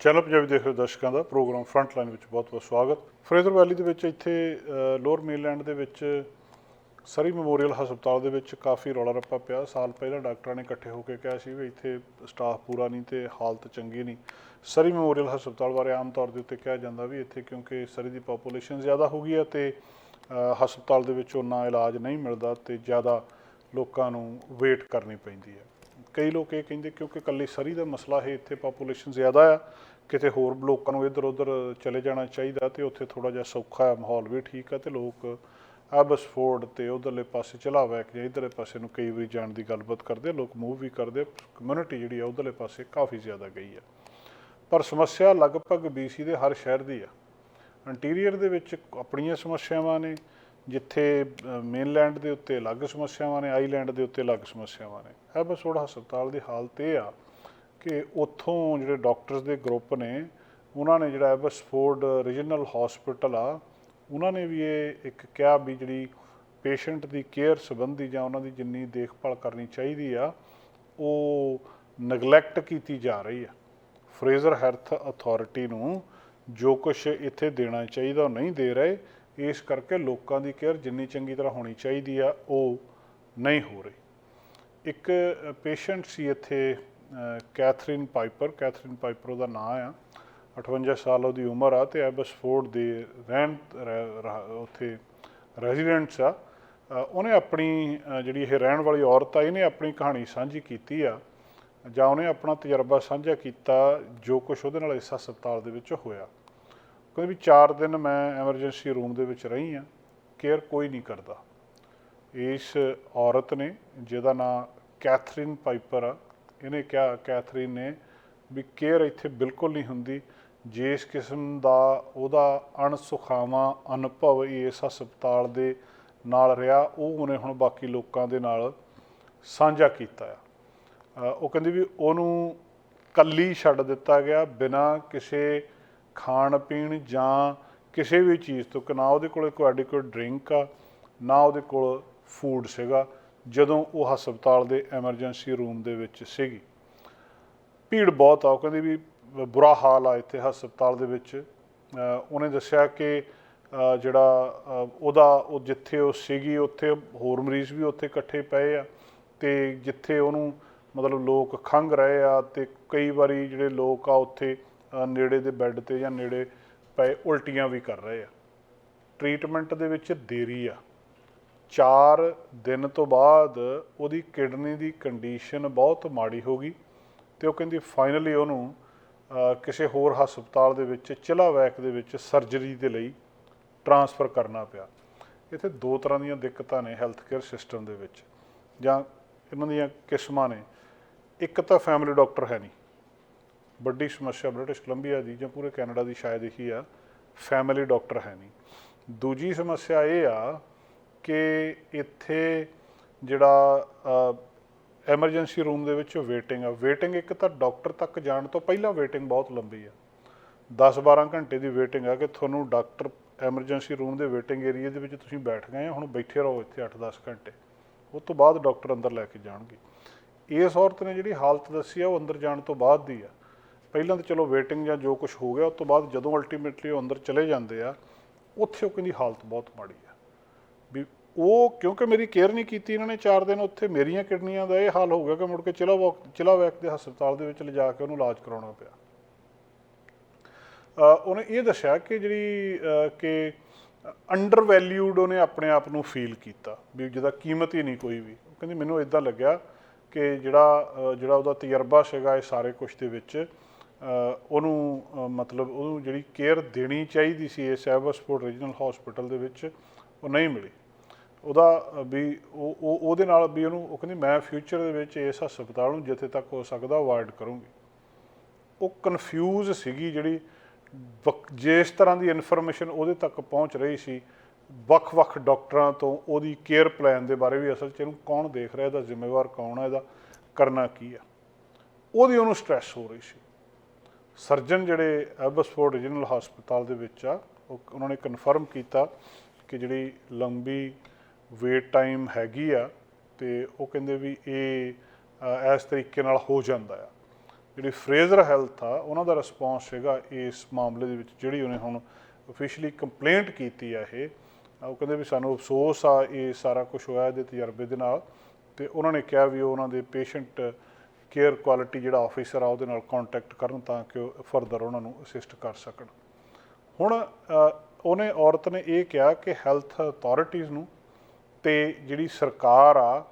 Channel Punjabi ਦੇਖ ਰਹੇ ਦਰਸ਼ਕਾਂ ਦਾ, ਪ੍ਰੋਗਰਾਮ ਫਰੰਟ ਲਾਈਨ ਵਿੱਚ ਬਹੁਤ-ਬਹੁਤ ਸਵਾਗਤ। ਫਰੇਜ਼ਰ ਵੈਲੀ ਦੇ ਵਿੱਚ ਇੱਥੇ ਲੋਅਰ ਮੇਨਲੈਂਡ ਦੇ ਵਿੱਚ ਸਰੀ ਮੈਮੋਰੀਅਲ ਹਸਪਤਾਲ ਦੇ ਵਿੱਚ ਕਾਫੀ ਰੌਲਾ ਰੱਪਾ ਪਿਆ। ਸਾਲ ਪਹਿਲਾਂ ਡਾਕਟਰਾਂ ਨੇ ਇਕੱਠੇ ਹੋ ਕੇ ਕਿਹਾ ਸੀ ਵੀ ਇੱਥੇ ਸਟਾਫ ਪੂਰਾ ਨਹੀਂ ਤੇ ਹਾਲਤ ਚੰਗੀ ਨਹੀਂ। ਸਰੀ ਮੈਮੋਰੀਅਲ ਹਸਪਤਾਲ ਬਾਰੇ ਆਮ ਤੌਰ ਦੇ ਉੱਤੇ ਕਿਹਾ ਜਾਂਦਾ ਵੀ ਇੱਥੇ ਕਿਉਂਕਿ ਸਰੀ ਦੀ ਪੋਪੂਲੇਸ਼ਨ ਜ਼ਿਆਦਾ ਹੋ ਗਈ ਹੈ ਤੇ ਹਸਪਤਾਲ ਦੇ ਵਿੱਚ ਉਹਨਾਂ ਇਲਾਜ ਨਹੀਂ ਮਿਲਦਾ ਤੇ ਜ਼ਿਆਦਾ ਲੋਕਾਂ ਨੂੰ ਵੇਟ ਕਰਨੀ ਪੈਂਦੀ ਹੈ। ਕਈ ਲੋਕ ਇਹ ਕਹਿੰਦੇ ਕਿਉਂਕਿ ਕੱਲੀ ਸਰੀ ਦਾ ਮਸਲਾ ਹੈ, ਇੱਥੇ ਪੋਪੂਲੇਸ਼ਨ ਜ਼ਿਆਦਾ ਆ। ਕਿਤੇ ਹੋਰ ਲੋਕਾਂ ਨੂੰ ਇੱਧਰ ਉੱਧਰ ਚਲੇ ਜਾਣਾ ਚਾਹੀਦਾ ਤੇ ਉੱਥੇ ਥੋੜਾ ਜਿਹਾ ਸੌਖਾ ਹੈ ਮਾਹੌਲ ਵੀ ਠੀਕ ਆ ਤੇ ਲੋਕ ਐਬਸਫੋਰਡ ਤੇ ਉਧਰਲੇ ਪਾਸੇ ਚਲਾਵਾ ਕਿ ਇਧਰਲੇ ਪਾਸੇ ਨੂੰ ਕਈ ਵਾਰੀ ਜਾਣ ਦੀ ਗੱਲਬਾਤ ਕਰਦੇ ਲੋਕ ਮੂਵ ਵੀ ਕਰਦੇ ਕਮਿਊਨਿਟੀ ਜਿਹੜੀ ਆ ਉਧਰਲੇ ਪਾਸੇ ਕਾਫੀ ਜ਼ਿਆਦਾ ਗਈ ਆ। ਪਰ ਸਮੱਸਿਆ ਲਗਭਗ BC ਦੇ ਹਰ ਸ਼ਹਿਰ ਦੀ ਆ। ਇੰਟੀਰੀਅਰ ਦੇ ਵਿੱਚ ਆਪਣੀਆਂ ਸਮੱਸਿਆਵਾਂ ਨੇ, ਜਿੱਥੇ ਮੇਨਲੈਂਡ ਦੇ ਉੱਤੇ ਅਲੱਗ ਸਮੱਸਿਆਵਾਂ ਨੇ ਆਈਲੈਂਡ ਦੇ ਉੱਤੇ ਅਲੱਗ ਸਮੱਸਿਆਵਾਂ ਨੇ। ਐਬਸਫੋਰਡ ਹਸਪਤਾਲ ਦੀ ਹਾਲਤ ਇਹ ਆ ਕਿ ਉੱਥੋਂ ਜਿਹੜੇ ਡਾਕਟਰਸ ਦੇ ਗਰੁੱਪ ਨੇ, ਉਹਨਾਂ ਨੇ ਜਿਹੜਾ ਐਬਸਫੋਰਡ ਰੀਜਨਲ ਹਸਪੀਟਲ ਆ, ਉਹਨਾਂ ਨੇ ਵੀ ਇਹ ਇੱਕ ਕਿਹਾ ਵੀ ਜਿਹੜੀ ਪੇਸ਼ੈਂਟ ਦੀ ਕੇਅਰ ਸੰਬੰਧੀ ਜਾਂ ਉਹਨਾਂ ਦੀ ਜਿੰਨੀ ਦੇਖਭਾਲ ਕਰਨੀ ਚਾਹੀਦੀ ਆ, ਉਹ ਨਗਲੈਕਟ ਕੀਤੀ ਜਾ ਰਹੀ ਆ। ਫਰੇਜ਼ਰ ਹੈਲਥ ਅਥਾਰਟੀ ਨੂੰ ਜੋ ਕੁਝ ਇੱਥੇ ਦੇਣਾ ਚਾਹੀਦਾ ਉਹ ਨਹੀਂ ਦੇ ਰਹੇ, ਇਸ ਕਰਕੇ ਲੋਕਾਂ ਦੀ ਕੇਅਰ ਜਿੰਨੀ ਚੰਗੀ ਤਰ੍ਹਾਂ ਹੋਣੀ ਚਾਹੀਦੀ ਆ, ਉਹ ਨਹੀਂ ਹੋ ਰਹੀ। ਇੱਕ ਪੇਸ਼ੈਂਟ ਸੀ ਇੱਥੇ ਕੈਥਰੀਨ ਪਾਈਪਰ ਕੈਥਰੀਨ ਪਾਈਪਰ ਉਹਦਾ ਨਾਂ ਆ। 58 ਸਾਲ ਉਹਦੀ ਉਮਰ ਆ ਤੇ ਐਬਸਫੋਰਡ ਦੇ ਰਹਿਣ, ਰਹਿ- ਉੱਥੇ ਰੈਜ਼ੀਡੈਂਟਸ ਆ। ਉਹਨੇ ਆਪਣੀ ਜਿਹੜੀ ਇਹ ਰਹਿਣ ਵਾਲੀ ਔਰਤ ਆ, ਇਹਨੇ ਆਪਣੀ ਕਹਾਣੀ ਸਾਂਝੀ ਕੀਤੀ ਆ। ਜਾਂ ਉਹਨੇ ਆਪਣਾ ਤਜਰਬਾ ਸਾਂਝਾ ਕੀਤਾ ਜੋ ਕੁਝ ਉਹਦੇ ਨਾਲ ਇਸ ਹਸਪਤਾਲ ਦੇ ਵਿੱਚ ਹੋਇਆ। ਕਹਿੰਦੇ ਵੀ 4 ਦਿਨ ਮੈਂ ਐਮਰਜੈਂਸੀ ਰੂਮ ਦੇ ਵਿੱਚ ਰਹੀ ਆ, ਕੇਅਰ ਕੋਈ ਨਹੀਂ ਕਰਦਾ। ਇਸ ਔਰਤ ਨੇ, ਜਿਹਦਾ ਨਾਮ ਕੈਥਰੀਨ ਪਾਈਪਰ ਆ ਇਹਨੇ ਕਿਹਾ, ਕੈਥਰੀਨ ਨੇ ਵੀ ਕੇਅਰ ਇੱਥੇ ਬਿਲਕੁਲ ਨਹੀਂ ਹੁੰਦੀ। ਜਿਸ ਕਿਸਮ ਦਾ ਉਹਦਾ ਅਣਸੁਖਾਵਾਂ ਅਨੁਭਵ ਇਸ ਹਸਪਤਾਲ ਦੇ ਨਾਲ ਰਿਹਾ, ਉਹ ਉਹਨੇ ਹੁਣ ਬਾਕੀ ਲੋਕਾਂ ਦੇ ਨਾਲ ਸਾਂਝਾ ਕੀਤਾ ਆ। ਉਹ ਕਹਿੰਦੀ ਵੀ ਉਹਨੂੰ ਕੱਲੀ ਛੱਡ ਦਿੱਤਾ ਗਿਆ ਬਿਨਾਂ ਕਿਸੇ ਖਾਣ ਪੀਣ ਜਾਂ ਕਿਸੇ ਵੀ ਚੀਜ਼ ਤੋਂ, ਕਿ ਨਾ ਉਹਦੇ ਕੋਲ ਕੋਈ ਐਡਿਕੁਏਟ ਡਰਿੰਕ ਆ, ਨਾ ਉਹਦੇ ਕੋਲ ਫੂਡ ਸੀਗਾ। ਜਦੋਂ ਉਹ ਹਸਪਤਾਲ ਦੇ ਐਮਰਜੈਂਸੀ ਰੂਮ ਦੇ ਵਿੱਚ ਸੀਗੀ। ਭੀੜ ਬਹੁਤ ਆ, ਉਹ ਕਹਿੰਦੀ ਵੀ ਬੁਰਾ ਹਾਲ ਆ ਇੱਥੇ ਹਸਪਤਾਲ ਦੇ ਵਿੱਚ। ਉਹਨੇ ਦੱਸਿਆ ਕਿ ਜਿਹੜਾ ਉਹਦਾ, ਉਹ ਜਿੱਥੇ ਉਹ ਸੀਗੀ, ਉੱਥੇ ਹੋਰ ਮਰੀਜ਼ ਵੀ ਉੱਥੇ ਇਕੱਠੇ ਪਏ ਆ ਤੇ ਜਿੱਥੇ ਉਹਨੂੰ ਮਤਲਬ ਲੋਕ ਖੰਘ ਰਹੇ ਆ ਤੇ ਕਈ ਵਾਰੀ ਜਿਹੜੇ ਲੋਕ ਆ ਉੱਥੇ ਨੇੜੇ ਦੇ ਬੈੱਡ ਤੇ ਜਾਂ ਨੇੜੇ ਪਏ ਉਲਟੀਆਂ ਵੀ ਕਰ ਰਹੇ ਆ। ਟ੍ਰੀਟਮੈਂਟ ਦੇ ਵਿੱਚ ਦੇਰੀ ਆ। 4 ਦਿਨ ਤੋਂ ਬਾਅਦ ਉਹਦੀ ਕਿਡਨੀ ਦੀ ਕੰਡੀਸ਼ਨ ਬਹੁਤ ਮਾੜੀ ਹੋ ਗਈ ਤੇ ਉਹ ਕਹਿੰਦੀ ਫਾਈਨਲੀ ਉਹਨੂੰ ਕਿਸੇ ਹੋਰ ਹਸਪਤਾਲ ਦੇ ਵਿੱਚ ਚਿਲਾਵੈਕ ਦੇ ਵਿੱਚ ਸਰਜਰੀ ਦੇ ਲਈ ਟਰਾਂਸਫਰ ਕਰਨਾ ਪਿਆ। ਇੱਥੇ ਦੋ ਤਰ੍ਹਾਂ ਦੀਆਂ ਦਿੱਕਤਾਂ ਨੇ ਹੈਲਥ ਕੇਅਰ ਸਿਸਟਮ ਦੇ ਵਿੱਚ। ਜਾਂ ਇਹਨਾਂ ਦੀਆਂ ਕਿਸਮਾਂ ਨੇ। ਇੱਕ ਤਾਂ ਫੈਮਿਲੀ ਡਾਕਟਰ ਹੈ ਨਹੀਂ। ਵੱਡੀ ਸਮੱਸਿਆ ਬ੍ਰਿਟਿਸ਼ ਕੋਲੰਬੀਆ ਦੀ ਜਾਂ ਪੂਰੇ ਕੈਨੇਡਾ ਦੀ ਸ਼ਾਇਦ ਇਹੀ ਆ। ਫੈਮਿਲੀ ਡਾਕਟਰ ਹੈ ਨਹੀਂ। ਦੂਜੀ ਸਮੱਸਿਆ ਇਹ ਆ ਕਿ ਇੱਥੇ ਜਿਹੜਾ ਐਮਰਜੈਂਸੀ ਰੂਮ ਦੇ ਵਿੱਚ ਵੇਟਿੰਗ ਆ। ਵੇਟਿੰਗ ਇੱਕ ਤਾਂ ਡਾਕਟਰ ਤੱਕ ਜਾਣ ਤੋਂ ਪਹਿਲਾਂ ਵੇਟਿੰਗ ਬਹੁਤ ਲੰਬੀ ਆ। 10-12 ਘੰਟੇ ਦੀ ਵੇਟਿੰਗ ਆ ਕਿ ਤੁਹਾਨੂੰ ਡਾਕਟਰ ਐਮਰਜੈਂਸੀ ਰੂਮ ਦੇ ਵੇਟਿੰਗ ਏਰੀਆ ਦੇ ਵਿੱਚ ਤੁਸੀਂ ਬੈਠ ਗਏ ਆ, ਹੁਣ ਬੈਠੇ ਰਹੋ ਇੱਥੇ 8-10 ਘੰਟੇ। ਉਸ ਤੋਂ ਬਾਅਦ ਡਾਕਟਰ ਅੰਦਰ ਲੈ ਕੇ ਜਾਣਗੇ। ਇਸ ਔਰਤ ਨੇ ਜਿਹੜੀ ਹਾਲਤ ਦੱਸੀ ਆ, ਉਹ ਅੰਦਰ ਜਾਣ ਤੋਂ ਬਾਅਦ ਦੀ ਆ। ਪਹਿਲਾਂ ਤਾਂ ਚਲੋ ਵੇਟਿੰਗ ਜਾਂ ਜੋ ਕੁਝ ਹੋ ਗਿਆ ਉਸ ਤੋਂ ਬਾਅਦ ਜਦੋਂ ਅਲਟੀਮੇਟਲੀ ਉਹ ਅੰਦਰ ਚਲੇ ਜਾਂਦੇ ਆ, ਉੱਥੇ ਉਹ ਕਹਿੰਦੀ ਹਾਲਤ ਬਹੁਤ ਮਾੜੀ ਆ। ਵੀ ਉਹ ਕਿਉਂਕਿ ਮੇਰੀ ਕੇਅਰ ਨਹੀਂ ਕੀਤੀ ਇਹਨਾਂ ਨੇ 4 ਦਿਨ ਉੱਥੇ ਮੇਰੀਆਂ ਕਿਡਨੀਆਂ ਦਾ ਇਹ ਹਾਲ ਹੋ ਗਿਆ ਕਿ ਮੁੜ ਕੇ ਚਿਲਾ ਚਿਲਾਵੈਕ ਦੇ ਹਸਪਤਾਲ ਦੇ ਵਿੱਚ ਲਿਜਾ ਕੇ ਉਹਨੂੰ ਇਲਾਜ ਕਰਾਉਣਾ ਪਿਆ। ਉਹਨੇ ਇਹ ਦੱਸਿਆ ਕਿ ਜਿਹੜੀ ਕਿ ਅੰਡਰ ਵੈਲਿਊਡ ਉਹਨੇ ਆਪਣੇ ਆਪ ਨੂੰ ਫੀਲ ਕੀਤਾ, ਵੀ ਜਿਹਦਾ ਕੀਮਤ ਹੀ ਨਹੀਂ ਕੋਈ ਵੀ। ਉਹ ਕਹਿੰਦੀ, ਮੈਨੂੰ ਇਦਾਂ ਲੱਗਿਆ ਕਿ ਜਿਹੜਾ ਜਿਹੜਾ ਉਹਦਾ ਤਜਰਬਾ ਸੀਗਾ ਇਹ ਸਾਰੇ ਕੁਝ ਦੇ ਵਿੱਚ ਉਹਨੂੰ ਮਤਲਬ ਉਹਨੂੰ ਜਿਹੜੀ ਕੇਅਰ ਦੇਣੀ ਚਾਹੀਦੀ ਸੀ ਇਸ ਐਵਰਸਪੋਰਟ ਰੀਜਨਲ ਹਸਪੀਟਲ ਦੇ ਵਿੱਚ ਉਹ ਨਹੀਂ ਮਿਲੀ। ਉਹਦਾ ਵੀ ਉਹ, ਉਹ- ਉਹਦੇ ਨਾਲ ਵੀ ਉਹਨੂੰ, ਉਹ ਕਹਿੰਦੀ, ਮੈਂ ਫਿਊਚਰ ਦੇ ਵਿੱਚ ਇਸ ਹਸਪਤਾਲ ਨੂੰ ਜਿੱਥੇ ਤੱਕ ਹੋ ਸਕਦਾ ਅਵਾਇਡ ਕਰੂੰਗੀ। ਉਹ ਕਨਫਿਊਜ਼ ਸੀਗੀ ਜਿਹੜੀ ਵਕ- ਜਿਸ ਤਰ੍ਹਾਂ ਦੀ ਇਨਫੋਰਮੇਸ਼ਨ ਉਹਦੇ ਤੱਕ ਪਹੁੰਚ ਰਹੀ ਸੀ ਵੱਖ-ਵੱਖ ਡਾਕਟਰਾਂ ਤੋਂ ਉਹਦੀ ਕੇਅਰ ਪਲਾਨ ਦੇ ਬਾਰੇ ਵੀ ਅਸਲ 'ਚ ਇਹਨੂੰ ਕੌਣ ਦੇਖ ਰਿਹਾ, ਇਹਦਾ ਜ਼ਿੰਮੇਵਾਰ ਕੌਣ ਹੈ, ਇਹਦਾ ਕਰਨਾ ਕੀ ਆ ਉਹਦੀ ਉਹਨੂੰ ਸਟ੍ਰੈਸ ਹੋ ਰਹੀ ਸੀ। ਸਰਜਨ ਜਿਹੜੇ ਐਬਸਫੋਰਡ ਰੀਜਨਲ ਹਸਪਤਾਲ ਦੇ ਵਿੱਚ ਆ ਉਹਨਾਂ ਨੇ ਕਨਫਰਮ ਕੀਤਾ ਕਿ ਜਿਹੜੀ ਲੰਬੀ ਵੇਟ ਟਾਈਮ ਹੈਗੀ ਆ ਤੇ ਉਹ ਕਹਿੰਦੇ ਵੀ ਇਹ ਇਸ ਤਰੀਕੇ ਨਾਲ ਹੋ ਜਾਂਦਾ ਆ। ਜਿਹੜੀ ਫਰੇਜ਼ਰ ਹੈਲਥ ਆ, ਉਹਨਾਂ ਦਾ ਰਿਸਪੌਂਸ ਸੀਗਾ ਇਸ ਮਾਮਲੇ ਦੇ ਵਿੱਚ ਜਿਹੜੀ ਉਹਨੇ ਹੁਣ ਅਫੀਸ਼ੀਅਲੀ ਕੰਪਲੇਂਟ ਕੀਤੀ ਆ ਇਹ, ਉਹ ਕਹਿੰਦੇ ਵੀ ਸਾਨੂੰ ਅਫਸੋਸ ਆ, ਇਹ ਸਾਰਾ ਕੁਝ ਹੋਇਆ ਇਹਦੇ ਤਜਰਬੇ ਦੇ ਨਾਲ ਤੇ ਉਹਨਾਂ ਨੇ ਕਿਹਾ ਵੀ ਉਹ ਉਹਨਾਂ ਦੇ ਪੇਸ਼ੈਂਟ ਕੇਅਰ ਕੁਆਲਿਟੀ ਜਿਹੜਾ ਆਫੀਸਰ ਆ, ਉਹਦੇ ਨਾਲ ਕੰਟੈਕਟ ਕਰਨ ਤਾਂ ਕਿ ਉਹ ਫਰਦਰ ਉਹਨਾਂ ਨੂੰ ਅਸਿਸਟ ਕਰ ਸਕਣ। ਹੁਣ ਉਹਨੇ ਔਰਤ ਨੇ ਇਹ ਕਿਹਾ ਕਿ ਹੈਲਥ ਅਥਾਰਟੀਆਂ ਨੂੰ ਤੇ ਜਿਹੜੀ ਸਰਕਾਰ ਆ,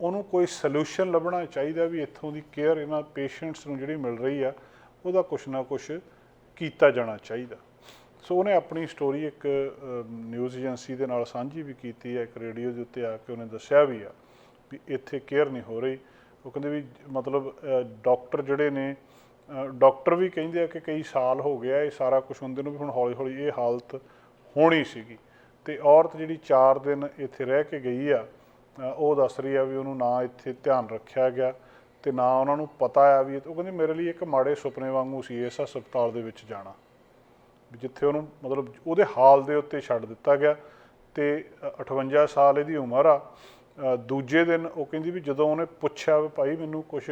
ਉਹਨੂੰ ਕੋਈ ਸੋਲੂਸ਼ਨ ਲੱਭਣਾ ਚਾਹੀਦਾ ਵੀ ਇੱਥੋਂ ਦੀ ਕੇਅਰ ਇਹਨਾਂ ਪੇਸ਼ੈਂਟਸ ਨੂੰ ਜਿਹੜੀ ਮਿਲ ਰਹੀ ਆ, ਉਹਦਾ ਕੁਛ ਨਾ ਕੁਛ ਕੀਤਾ ਜਾਣਾ ਚਾਹੀਦਾ। ਸੋ ਉਹਨੇ ਆਪਣੀ ਸਟੋਰੀ ਇੱਕ ਨਿਊਜ਼ ਏਜੰਸੀ ਦੇ ਨਾਲ ਸਾਂਝੀ ਵੀ ਕੀਤੀ ਹੈ ਇੱਕ ਰੇਡੀਓ ਦੇ ਉੱਤੇ ਆ ਕੇ ਉਹਨੇ ਦੱਸਿਆ ਵੀ ਆ ਵੀ ਇੱਥੇ ਕੇਅਰ ਨਹੀਂ ਹੋ ਰਹੀ। ਉਹ ਕਹਿੰਦੇ ਵੀ ਮਤਲਬ ਡਾਕਟਰ ਜਿਹੜੇ ਨੇ ਡਾਕਟਰ ਵੀ ਕਹਿੰਦੇ ਆ ਕਿ ਕਈ ਸਾਲ ਹੋ ਗਿਆ ਇਹ ਸਾਰਾ ਕੁਝ ਹੁੰਦੇ ਨੂੰ ਵੀ ਹੁਣ ਹੌਲੀ ਹੌਲੀ ਇਹ ਹਾਲਤ ਹੋਣੀ ਸੀਗੀ। ਤੇ ਔਰਤ ਜਿਹੜੀ 4 ਦਿਨ ਇੱਥੇ ਰਹਿ ਕੇ ਗਈ ਆ ਉਹ ਦੱਸ ਰਹੀ ਆ ਵੀ ਉਹਨੂੰ ਨਾ ਇੱਥੇ ਧਿਆਨ ਰੱਖਿਆ ਗਿਆ ਤੇ ਨਾ ਉਹਨਾਂ ਨੂੰ ਪਤਾ ਆ ਵੀ ਉਹ ਕਹਿੰਦੀ ਮੇਰੇ ਲਈ ਇੱਕ ਮਾੜੇ ਸੁਪਨੇ ਵਾਂਗੂ ਸੀ ਇਸ ਹਸਪਤਾਲ ਦੇ ਵਿੱਚ ਜਾਣਾ। ਜਿੱਥੇ ਉਹਨੂੰ ਮਤਲਬ ਉਹਦੇ ਹਾਲ ਦੇ ਉੱਤੇ ਛੱਡ ਦਿੱਤਾ ਗਿਆ ਤੇ ਅ, 58 ਸਾਲ ਇਹਦੀ ਉਮਰ ਆ। ਦੂਜੇ ਦਿਨ ਉਹ ਕਹਿੰਦੀ ਵੀ ਜਦੋਂ ਉਹਨੇ ਪੁੱਛਿਆ ਵੀ ਭਾਈ ਮੈਨੂੰ ਕੁਝ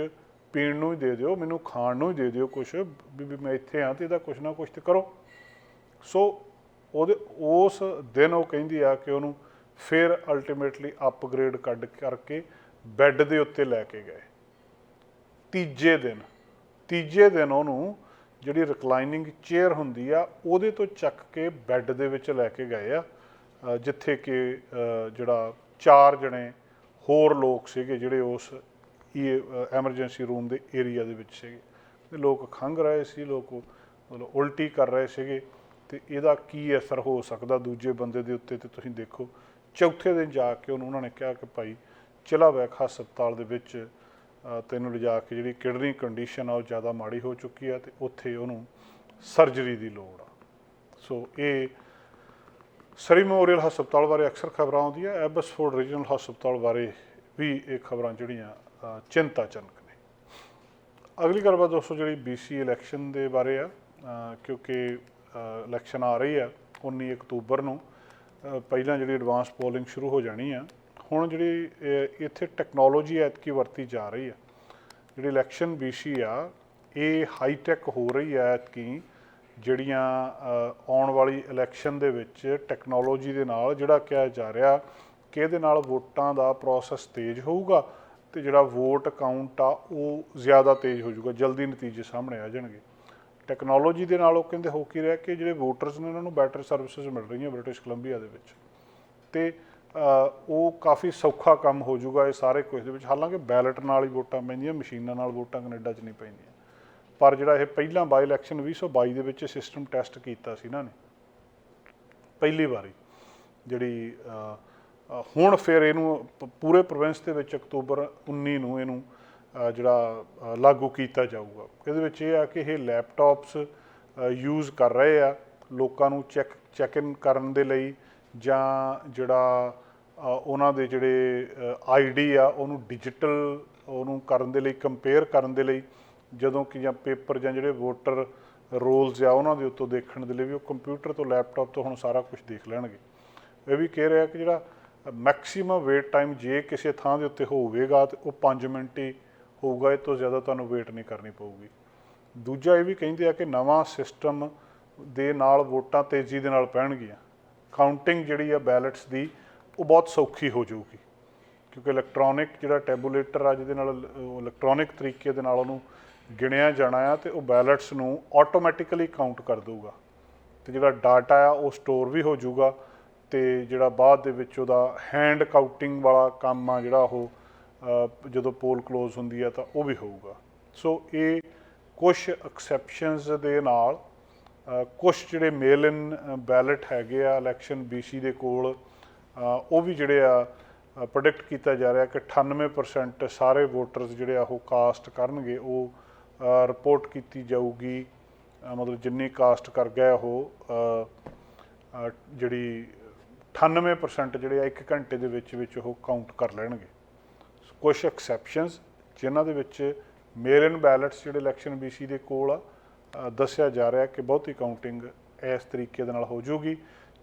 ਪੀਣ ਨੂੰ ਹੀ ਦੇ ਦਿਓ, ਮੈਨੂੰ ਖਾਣ ਨੂੰ ਹੀ ਦੇ ਦਿਓ ਕੁਝ ਵੀ ਵੀ ਮੈਂ ਇੱਥੇ ਆ ਤੇ ਇਹਦਾ ਕੁਝ ਨਾ ਕੁਝ ਤੇ ਕਰੋ। ਸੋ ਉਹਦੇ, ਉਸ ਦਿਨ ਉਹ ਕਹਿੰਦੀ ਆ ਕਿ ਉਹਨੂੰ ਫਿਰ ਅਲਟੀਮੇਟਲੀ ਅਪਗ੍ਰੇਡ ਕੱਢ ਕਰਕੇ ਬੈੱਡ ਦੇ ਉੱਤੇ ਲੈ ਕੇ ਗਏ। ਤੀਜੇ ਦਿਨ ਤੀਜੇ ਦਿਨ ਉਹਨੂੰ ਜਿਹੜੀ ਰਿਕਲਾਈਨਿੰਗ ਚੇਅਰ ਹੁੰਦੀ ਆ, ਉਹਦੇ ਤੋਂ ਚੱਕ ਕੇ ਬੈੱਡ ਦੇ ਵਿੱਚ ਲੈ ਕੇ ਗਏ ਆ ਜਿੱਥੇ ਕਿ ਜਿਹੜਾ ਚਾਰ ਜਣੇ ਹੋਰ ਲੋਕ ਸੀਗੇ ਜਿਹੜੇ ਉਸ ਇਹ ਐਮਰਜੈਂਸੀ ਰੂਮ ਦੇ ਏਰੀਆ ਦੇ ਵਿੱਚ ਸੀਗੇ। ਤੇ ਲੋਕ ਖੰਘ ਰਹੇ ਸੀ, ਲੋਕ ਮਤਲਬ ਉਲਟੀ ਕਰ ਰਹੇ ਸੀਗੇ। ਤੇ ਇਹਦਾ ਕੀ ਅਸਰ ਹੋ ਸਕਦਾ ਦੂਜੇ ਬੰਦੇ ਦੇ ਉੱਤੇ ਤੇ ਤੁਸੀਂ ਦੇਖੋ। ਚੌਥੇ ਦਿਨ ਜਾ ਕੇ ਉਹਨੂੰ, ਉਹਨਾਂ ਨੇ ਕਿਹਾ ਕਿ ਭਾਈ ਚਲਾ ਚਿਲਾਵੈਕ ਹਸਪਤਾਲ ਦੇ ਵਿੱਚ ਤੈਨੂੰ ਲਿਜਾ ਕੇ ਜਿਹੜੀ ਕਿਡਨੀ ਕੰਡੀਸ਼ਨ ਆ ਉਹ ਜ਼ਿਆਦਾ ਮਾੜੀ ਹੋ ਚੁੱਕੀ ਆ ਤੇ ਉੱਥੇ ਉਹਨੂੰ ਸਰਜਰੀ ਦੀ ਲੋੜ ਆ। ਸੋ ਇਹ ਸਰੀ ਮੈਮੋਰੀਅਲ ਹਸਪਤਾਲ ਬਾਰੇ ਅਕਸਰ ਖਬਰਾਂ ਆਉਂਦੀਆਂ, ਐਬਸਫੋਰਡ ਰੀਜਨਲ ਹਸਪਤਾਲ ਬਾਰੇ ਵੀ ਇਹ ਖਬਰਾਂ ਜਿਹੜੀਆਂ ਚਿੰਤਾਜਨਕ ਨੇ। ਅਗਲੀ ਗੱਲਬਾਤ ਦੋਸਤੋ ਜਿਹੜੀ BC ਇਲੈਕਸ਼ਨ ਦੇ ਬਾਰੇ ਆ ਕਿਉਂਕਿ ਇਲੈਕਸ਼ਨ ਆ ਰਹੀ ਆ 19 ਅਕਤੂਬਰ ਨੂੰ ਪਹਿਲਾਂ ਜਿਹੜੀ ਐਡਵਾਂਸ ਪੋਲਿੰਗ ਸ਼ੁਰੂ ਹੋ ਜਾਣੀ ਆ, ਹੁਣ ਜਿਹੜੀ ਇੱਥੇ ਟੈਕਨੋਲੋਜੀ ਐਤਕੀ ਵਰਤੀ ਜਾ ਰਹੀ ਆ। ਜਿਹੜੀ ਇਲੈਕਸ਼ਨ BC ਆ, ਇਹ ਹਾਈ ਟੈਕ ਹੋ ਰਹੀ ਆ ਐਤਕੀ, ਜਿਹੜੀਆਂ ਆਉਣ ਵਾਲੀ ਇਲੈਕਸ਼ਨ ਦੇ ਵਿੱਚ ਟੈਕਨੋਲੋਜੀ ਦੇ ਨਾਲ ਜਿਹੜਾ ਕਿਹਾ ਜਾ ਰਿਹਾ ਕਿ ਇਹਦੇ ਨਾਲ ਵੋਟਾਂ ਦਾ ਪ੍ਰੋਸੈਸ ਤੇਜ਼ ਹੋਊਗਾ ਤੇ ਜਿਹੜਾ ਵੋਟ ਕਾਊਂਟ ਆ, ਉਹ ਜ਼ਿਆਦਾ ਤੇਜ਼ ਹੋ ਜਾਊਗਾ, ਜਲਦੀ ਨਤੀਜੇ ਸਾਹਮਣੇ ਆ ਜਾਣਗੇ। ਟੈਕਨੋਲੋਜੀ ਦੇ ਨਾਲ ਉਹ ਕਹਿੰਦੇ ਹੋ ਕੀ ਰਿਹਾ ਕਿ ਜਿਹੜੇ ਵੋਟਰਸ ਨੇ ਉਹਨਾਂ ਨੂੰ ਬੈਟਰ ਸਰਵਿਸਿਜ਼ ਮਿਲ ਰਹੀਆਂ ਬ੍ਰਿਟਿਸ਼ ਕੋਲੰਬੀਆ ਦੇ ਵਿੱਚ। ਤੇ ਉਹ ਕਾਫੀ ਸੌਖਾ ਕੰਮ ਹੋ ਜਾਊਗਾ ਇਹ ਸਾਰੇ ਕੁਝ ਦੇ ਵਿੱਚ। ਹਾਲਾਂਕਿ ਬੈਲਟ ਨਾਲ ਹੀ ਵੋਟਾਂ ਪੈਂਦੀਆਂ, ਮਸ਼ੀਨਾਂ ਨਾਲ ਵੋਟਾਂ ਕੈਨੇਡਾ 'ਚ ਨਹੀਂ ਪੈਂਦੀਆਂ। ਪਰ ਜਿਹੜਾ ਇਹ ਪਹਿਲਾਂ ਬਾਈ ਇਲੈਕਸ਼ਨ 2022 ਦੇ ਵਿੱਚ ਸਿਸਟਮ ਟੈਸਟ ਕੀਤਾ ਸੀ ਇਹਨਾਂ ਨੇ, ਪਹਿਲੀ ਵਾਰੀ ਜਿਹੜੀ ਹੁਣ ਫਿਰ ਇਹਨੂੰ ਪ- ਪੂਰੇ ਪ੍ਰੋਵਿੰਸ ਦੇ ਵਿੱਚ ਅਕਤੂਬਰ 19 ਨੂੰ ਇਹਨੂੰ ਅ, ਜਿਹੜਾ ਅ, ਲਾਗੂ ਕੀਤਾ ਜਾਊਗਾ। ਇਹਦੇ ਵਿੱਚ ਇਹ ਆ ਕਿ ਇਹ ਲੈਪਟਾਪਸ ਯੂਜ਼ ਕਰ ਰਹੇ ਆ ਲੋਕਾਂ ਨੂੰ ਚੈੱਕ ਚੈੱਕ ਇਨ ਕਰਨ ਦੇ ਲਈ ਜਾਂ ਜਿਹੜਾ ਅ, ਉਹਨਾਂ ਦੇ ਜਿਹੜੇ ਆਈਡੀ ਆ ਉਹਨੂੰ ਡਿਜੀਟਲ ਉਹਨੂੰ ਕਰਨ ਦੇ ਲਈ ਕੰਪੇਅਰ ਕਰਨ ਦੇ ਲਈ ਜਦੋਂ ਕਿ ਜਾਂ ਪੇਪਰ ਜਾਂ ਜਿਹੜੇ ਵੋਟਰ ਰੋਲਸ ਆ ਉਹਨਾਂ ਦੇ ਉੱਤੋਂ ਦੇਖਣ ਦੇ ਲਈ ਵੀ ਉਹ ਕੰਪਿਊਟਰ ਤੋਂ ਲੈਪਟਾਪ ਤੋਂ ਹੁਣ ਸਾਰਾ ਕੁਝ ਦੇਖ ਲੈਣਗੇ। ਇਹ ਵੀ ਕਹਿ ਰਿਹਾ ਕਿ ਜਿਹੜਾ ਮੈਕਸਿਮਮ ਵੇਟ ਟਾਈਮ ਜੇ ਕਿਸੇ ਥਾਂ ਦੇ ਉੱਤੇ ਹੋਵੇਗਾ ਤੇ ਉਹ 5 ਮਿੰਟ ਹੀ ਹੋਊਗਾ, ਇਹ ਤੋਂ ਜ਼ਿਆਦਾ ਤੁਹਾਨੂੰ ਵੇਟ ਨਹੀਂ ਕਰਨੀ ਪਊਗੀ। ਦੂਜਾ ਇਹ ਵੀ ਕਹਿੰਦੇ ਆ ਕਿ ਨਵਾਂ ਸਿਸਟਮ ਦੇ ਨਾਲ ਵੋਟਾਂ ਤੇਜ਼ੀ ਦੇ ਨਾਲ ਪੈਣਗੀਆਂ। ਕਾਊਂਟਿੰਗ ਜਿਹੜੀ ਆ ਬੈਲਟਸ ਦੀ, ਉਹ ਬਹੁਤ ਸੌਖੀ ਹੋ ਜਾਊਗੀ। ਕਿਉਂਕਿ ਇਲੈਕਟ੍ਰੋਨਿਕ ਜਿਹੜਾ ਟੈਬੂਲੇਟਰ ਆ, ਜਿਹਦੇ ਨਾਲ ਇਲੈਕਟ੍ਰੋਨਿਕ ਤਰੀਕੇ ਦੇ ਨਾਲ ਉਹਨੂੰ ਗਿਣਿਆ ਜਾਣਾ ਆ ਤੇ ਉਹ ਬੈਲਟਸ ਨੂੰ ਆਟੋਮੈਟਿਕਲੀ ਕਾਊਂਟ ਕਰ ਦਊਗਾ। ਤੇ ਜਿਹੜਾ ਡਾਟਾ ਆ, ਉਹ ਸਟੋਰ ਵੀ ਹੋ ਜਾਊਗਾ। ਤੇ ਜਿਹੜਾ ਬਾਅਦ ਦੇ ਵਿੱਚ ਉਹਦਾ ਹੈਂਡ ਕਾਊਂਟਿੰਗ ਵਾਲਾ ਕੰਮ ਆ ਜਿਹੜਾ ਉਹ ਜਦੋਂ ਪੋਲ ਕਲੋਜ਼ ਹੁੰਦੀ ਆ ਤਾਂ ਉਹ ਵੀ ਹੋਊਗਾ। ਸੋ ਇਹ ਕੁਝ ਐਕਸੈਪਸ਼ਨਸ ਦੇ ਨਾਲ ਕੁਝ ਜਿਹੜੇ ਮੇਲ ਇਨ ਬੈਲਟ ਹੈਗੇ ਆ ਇਲੈਕਸ਼ਨ BC ਦੇ ਕੋਲ ਉਹ ਵੀ ਜਿਹੜੇ ਆ ਪ੍ਰੋਡਿਕਟ ਕੀਤਾ ਜਾ ਰਿਹਾ ਕਿ 98% ਸਾਰੇ ਵੋਟਰਸ ਜਿਹੜੇ ਆ ਉਹ ਕਾਸਟ ਕਰਨਗੇ, ਉਹ ਰਿਪੋਰਟ ਕੀਤੀ ਜਾਊਗੀ ਮਤਲਬ ਜਿੰਨੀ ਕਾਸਟ ਕਰ ਗਿਆ ਉਹ ਜਿਹੜੀ 98% ਜਿਹੜੇ ਆ 1 ਘੰਟੇ ਦੇ ਵਿੱਚ ਵਿੱਚ ਉਹ ਕਾਊਂਟ ਕਰ ਲੈਣਗੇ। ਕੁਝ ਐਕਸੈਪਸ਼ਨਸ ਜਿਨ੍ਹਾਂ ਦੇ ਵਿੱਚ ਮੇਲ ਇਨ ਬੈਲਟਸ ਜਿਹੜੇ ਇਲੈਕਸ਼ਨ BC ਦੇ ਕੋਲ ਆ ਦੱਸਿਆ ਜਾ ਰਿਹਾ ਕਿ ਬਹੁਤੀ ਕਾਊਂਟਿੰਗ ਇਸ ਤਰੀਕੇ ਦੇ ਨਾਲ ਹੋ ਜਾਊਗੀ,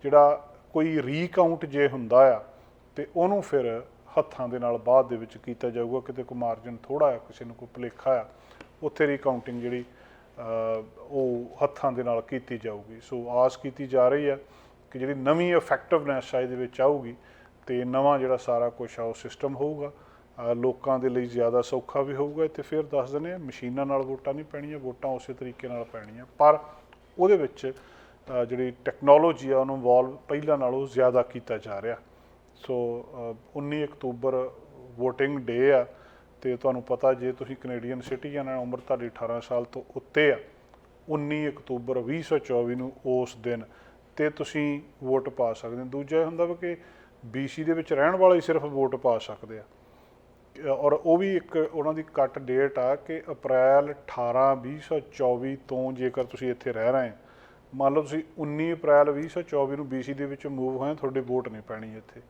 ਜਿਹੜਾ ਕੋਈ ਰੀਕਾਊਂਟ ਜੇ ਹੁੰਦਾ ਆ, ਤੇ ਉਹਨੂੰ ਫਿਰ ਹੱਥਾਂ ਦੇ ਨਾਲ ਬਾਅਦ ਦੇ ਵਿੱਚ ਕੀਤਾ ਜਾਊਗਾ, ਕਿਤੇ ਕੋਈ ਮਾਰਜਨ ਥੋੜਾ ਆ, ਕਿਸੇ ਨੂੰ ਕੋਈ ਭੁਲੇਖਾ ਆ, ਉੱਥੇ ਰੀਕਾਊਂਟਿੰਗ ਜਿਹੜੀ ਉਹ ਹੱਥਾਂ ਦੇ ਨਾਲ ਕੀਤੀ ਜਾਊਗੀ। ਸੋ ਆਸ ਕੀਤੀ ਜਾ ਰਹੀ ਹੈ ਕਿ ਜਿਹੜੀ ਨਵੀਂ ਇਫੈਕਟਿਵਨੈਸ ਆ ਇਹਦੇ ਵਿੱਚ ਆਊਗੀ ਤੇ ਨਵਾਂ ਜਿਹੜਾ ਸਾਰਾ ਕੁਝ ਆ ਉਹ ਸਿਸਟਮ ਹੋਊਗਾ। ਲੋਕਾਂ ਦੇ ਲਈ ਜ਼ਿਆਦਾ ਸੌਖਾ ਵੀ ਹੋਊਗਾ ਤੇ ਫਿਰ ਦੱਸ ਦਿੰਦੇ ਆ ਮਸ਼ੀਨਾਂ ਨਾਲ ਵੋਟਾਂ ਨਹੀਂ ਪੈਣੀਆਂ ਵੋਟਾਂ ਉਸੇ ਤਰੀਕੇ ਨਾਲ ਪੈਣੀਆਂ। ਪਰ ਉਹਦੇ ਵਿੱਚ ਜਿਹੜੀ ਟੈਕਨੋਲੋਜੀ ਆ ਉਹਨੂੰ ਇਨਵੋਲਵ ਪਹਿਲਾਂ ਨਾਲੋਂ ਜ਼ਿਆਦਾ ਕੀਤਾ ਜਾ ਰਿਹਾ। ਸੋ ਅ, 19 ਅਕਤੂਬਰ VOTING ਡੇ ਆ ਤੇ ਤੁਹਾਨੂੰ ਪਤਾ ਜੇ ਤੁਸੀਂ ਕੈਨੇਡੀਅਨ ਸਿਟੀਜ਼ਨ ਆ ਉਮਰ ਤੁਹਾਡੀ 18 ਸਾਲ ਤੋਂ ਉੱਤੇ ਆ 19 ਅਕਤੂਬਰ 2024 ਨੂੰ ਉਸ ਦਿਨ ਤੇ ਤੁਸੀਂ ਵੋਟ ਪਾ ਸਕਦੇ ਹੋ। ਦੂਜਾ ਇਹ ਹੁੰਦਾ ਵਾ ਕਿ BC ਦੇ ਵਿੱਚ ਰਹਿਣ ਵਾਲੇ ਹੀ ਸਿਰਫ ਵੋਟ ਪਾ ਸਕਦੇ ਆ। ਔਰ ਉਹ ਵੀ ਇੱਕ ਉਹਨਾਂ ਦੀ ਕੱਟ ਡੇਟ ਆ ਕਿ ਅਪ੍ਰੈਲ 18 2024 ਤੋਂ ਜੇਕਰ ਤੁਸੀਂ ਇੱਥੇ ਰਹਿ ਰਹੇ ਮੰਨ ਲਓ ਤੁਸੀਂ 19 ਅਪ੍ਰੈਲ 2024 ਨੂੰ BC ਦੇ ਵਿੱਚ ਮੂਵ ਹੋਏ ਤੁਹਾਡੀ ਵੋਟ ਨਹੀਂ ਪੈਣੀ ਇੱਥੇ।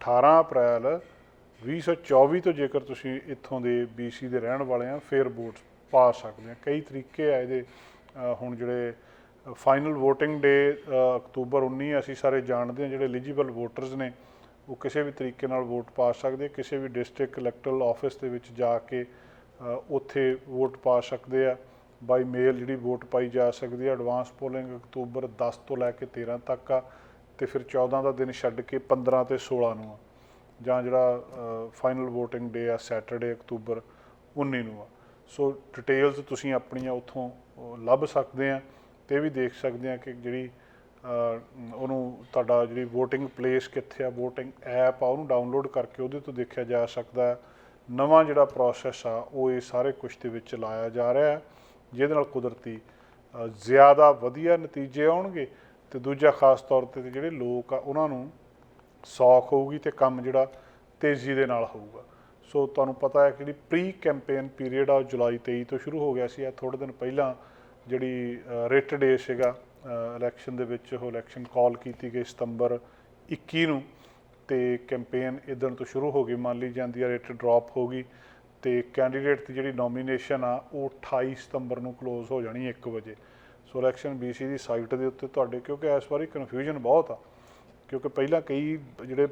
18 ਅਪ੍ਰੈਲ 2024 ਤੋਂ ਜੇਕਰ ਤੁਸੀਂ ਇੱਥੋਂ ਦੇ BC ਦੇ ਰਹਿਣ ਵਾਲੇ ਆ, ਫਿਰ ਵੋਟ ਪਾ ਸਕਦੇ ਆ। ਕਈ ਤਰੀਕੇ ਆ ਇਹਦੇ ਹੁਣ ਜਿਹੜੇ ਫਾਈਨਲ VOTING ਡੇ ਅਕਤੂਬਰ 19 ਅਸੀਂ ਸਾਰੇ ਜਾਣਦੇ ਹਾਂ ਜਿਹੜੇ ਐਲੀਜੀਬਲ ਵੋਟਰਸ ਨੇ, ਉਹ ਕਿਸੇ ਵੀ ਤਰੀਕੇ ਨਾਲ ਵੋਟ ਪਾ ਸਕਦੇ, ਕਿਸੇ ਵੀ ਡਿਸਟ੍ਰਿਕਟ ਇਲੈਕਟਰਲ ਆਫਿਸ ਦੇ ਵਿੱਚ ਜਾ ਕੇ ਉੱਥੇ ਵੋਟ ਪਾ ਸਕਦੇ ਆ। ਬਾਈ ਮੇਲ ਜਿਹੜੀ ਵੋਟ ਪਾਈ ਜਾ ਸਕਦੀ ਹੈ ਐਡਵਾਂਸ ਪੋਲਿੰਗ ਅਕਤੂਬਰ 10 ਤੋਂ ਲੈ ਕੇ 13 ਤੱਕ ਆ, ਤੇ ਫਿਰ 14 ਦਾ ਦਿਨ ਛੱਡ ਕੇ 15 ਤੇ 16 ਨੂੰ ਆ, ਜਾਂ ਜਿਹੜਾ ਫਾਈਨਲ VOTING ਡੇ ਆ ਸੈਟਰਡੇ ਅਕਤੂਬਰ 19 ਨੂੰ ਆ। ਸੋ ਡਿਟੇਲਸ ਤੁਸੀਂ ਆਪਣੀਆਂ ਉੱਥੋਂ ਲੱਭ ਸਕਦੇ ਆ। ਤੇ ਇਹ ਵੀ ਦੇਖ ਸਕਦੇ ਆ ਕਿ ਜਿਹੜੀ ਉਹਨੂੰ ਤੁਹਾਡਾ ਜਿਹੜੀ VOTING ਪਲੇਸ ਕਿੱਥੇ ਆ, VOTING ਐਪ ਆ, ਉਹਨੂੰ ਡਾਊਨਲੋਡ ਕਰਕੇ ਉਹਦੇ ਤੋਂ ਦੇਖਿਆ ਜਾ ਸਕਦਾ ਨਵਾਂ ਜਿਹੜਾ ਪ੍ਰੋਸੈਸ ਆ, ਉਹ ਇਹ ਸਾਰੇ ਕੁਝ ਦੇ ਵਿੱਚ ਲਾਇਆ ਜਾ ਰਿਹਾ ਹੈ, ਜਿਹਦੇ ਨਾਲ ਕੁਦਰਤੀ ਜ਼ਿਆਦਾ ਵਧੀਆ ਨਤੀਜੇ ਆਉਣਗੇ ਤੇ ਦੂਜਾ ਖਾਸ ਤੌਰ ਤੇ ਜਿਹੜੇ ਲੋਕ ਆ, ਉਹਨਾਂ ਨੂੰ ਸੌਖ ਹੋਊਗੀ ਤੇ ਕੰਮ ਜਿਹੜਾ ਤੇਜ਼ੀ ਦੇ ਨਾਲ ਹੋਊਗਾ। ਸੋ ਤੁਹਾਨੂੰ ਪਤਾ ਹੈ ਕਿ ਜਿਹੜੀ ਪ੍ਰੀ ਕੈਂਪੇਨ ਪੀਰੀਅਡ ਆ, ਉਹ ਜੁਲਾਈ 23 ਤੋਂ ਸ਼ੁਰੂ ਹੋ ਗਿਆ ਸੀ। ਆ ਥੋੜੇ ਦਿਨ ਪਹਿਲਾਂ ਜਿਹੜੀ ਰਿਟ ਡੇ ਸੀਗਾ ਇਲੈਕਸ਼ਨ ਦੇ ਵਿੱਚ, ਉਹ ਇਲੈਕਸ਼ਨ ਕਾਲ ਕੀਤੀ ਗਈ ਸਤੰਬਰ 21 ਨੂੰ ਤੇ ਕੈਂਪੇਨ ਇਦਣ ਤੋਂ ਸ਼ੁਰੂ ਹੋ ਗਈ, ਮੰਨ ਲਈ ਜਾਂਦੀ ਹੈ ਰੇਟ ਡ੍ਰੌਪ ਹੋ ਗਈ ਤੇ ਕੈਂਡੀਡੇਟ ਦੀ ਜਿਹੜੀ ਨੋਮੀਨੇਸ਼ਨ ਆ, ਉਹ 28 ਸਤੰਬਰ ਨੂੰ ਕਲੋਜ਼ ਹੋ ਜਾਣੀ 1 ਵਜੇ। ਸੋ ਇਲੈਕਸ਼ਨ BC ਦੀ ਸਾਈਟ ਦੇ ਉੱਤੇ ਤੁਹਾਡੇ, ਕਿਉਂਕਿ ਇਸ ਵਾਰੀ ਕਨਫਿਊਜ਼ਨ ਬਹੁਤ ਆ, ਕਿਉਂਕਿ ਪਹਿਲਾਂ ਕਈ ਜਿਹੜੇ